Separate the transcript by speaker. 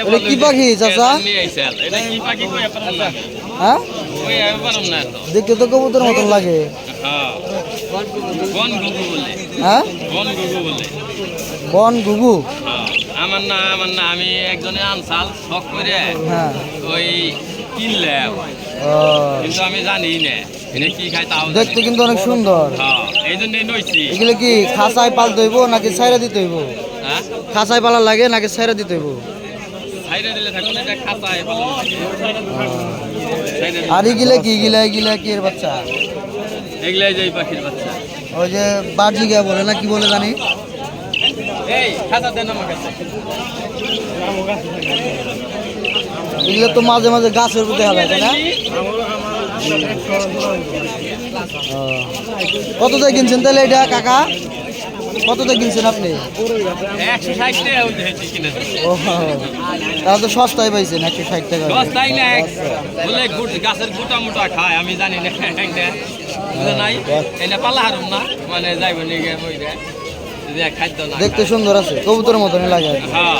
Speaker 1: এটা কি পাখি চাচা? হ্যাঁ? দেখতে তো কবুতর মতন লাগে। হ্যাঁ? বন
Speaker 2: আমার না আমার না আমি একজনে আনসাল শখ করে ওই কিনলাম
Speaker 1: ও,
Speaker 2: কিন্তু আমি জানি না কি খাই তাও
Speaker 1: দেখতে কিন্তু অনেক সুন্দর।
Speaker 2: হ্যাঁ
Speaker 1: এগুলো কি খাঁচায় পালতে হইব নাকি ছাইরা দিতে হইব?
Speaker 2: হ্যাঁ?
Speaker 1: খাঁচায় পালা লাগে নাকি ছাইরা দিতে হইব? আর এগুলা কি এগুলা এগুলা কি এর বাচ্চা?
Speaker 2: এগুলাই যাই পাখির বাচ্চা।
Speaker 1: ওই যে বার্জিগা বলে না কি বলে জানি? এগুলো তো মাঝে মাঝে গাছের উপর দেখা যায় না। কত দিয়ে কিনছেন? তাহলে এটা কাকা? কত দিয়ে কিনছেন আপনি? তাহলে তো সস্তায় পাইছেন একশো ষাট টাকা
Speaker 2: গাছের গুটা মুটা খায় আমি জানি না বুঝে নাই? এটা পালা হারুম না? মানে যাইব নিগে
Speaker 1: দেখতে সুন্দর আছে কবুতরের মতন লাগে
Speaker 2: হ্যাঁ।